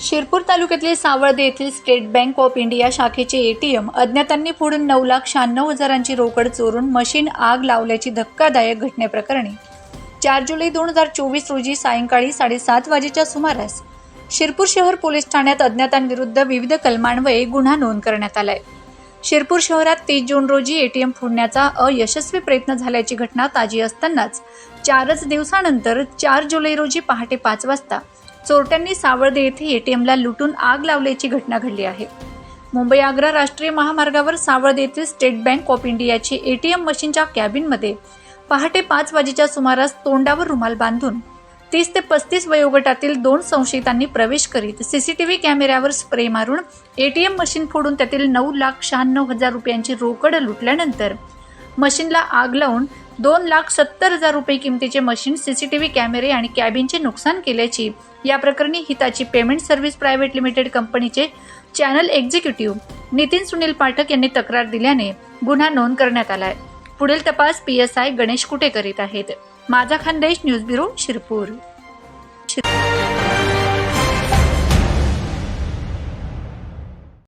शिरपूर तालुक्यातील सावळदे येथील State Bank of India शाखेचे एटीएम अज्ञातांनी फोडून नऊ लाख शहाण्णव हजारांची रोकड चोरून मशीन आग लावल्याची धक्कादायक घटनेप्रकरणी चार जुलै दोन हजार चोवीस रोजी सायंकाळी साडेसात वाजेच्या सुमारास शिरपूर शहर पोलीस ठाण्यात अज्ञातांविरुद्ध विविध कलमान्वये गुन्हा नोंद करण्यात आलाय. शिरपूर शहरात तीस जून रोजी एटीएम फोडण्याचा अयशस्वी प्रयत्न झाल्याची घटना ताजी असतानाच चारच दिवसानंतर चार जुलै रोजी पहाटे पाच वाजता चोरट्यांनी सावळदे येथे एटीएमला लुटून आग लावल्याची घटना घडली आहे. मुंबई आग्रा राष्ट्रीय महामार्गावर सावळदे येथील स्टेट बँक ऑफ इंडियाची एटीएम मशीनच्या कॅबिनमध्ये पहाटे पाच वाजेच्या सुमारास तोंडावर रुमाल बांधून तीस ते पस्तीस वयोगटातील दोन संशयितांनी प्रवेश करीत सीसीटीव्ही कॅमेऱ्यावर स्प्रे मारून एटीएम मशीन फोडून त्यातील नऊ लाख शहाण्णव हजार रुपयांची रोकड लुटल्यानंतर मशीनला आग लावून दोन लाख सत्तर हजार रुपये किमतीचे मशीन सीसीटीव्ही कॅमेरे आणि कॅबिनचे नुकसान केल्याची या प्रकरणी Hitachi payment service private limited कंपनीचे चॅनल एक्झिक्युटिव्ह नितीन सुनील पाठक यांनी तक्रार दिल्याने गुन्हा नोंद करण्यात आलाय. पुढील तपास P S I Ganesh Kute करीत आहेत. माझा खानदेश न्यूज ब्युरो शिरपूर. शिर-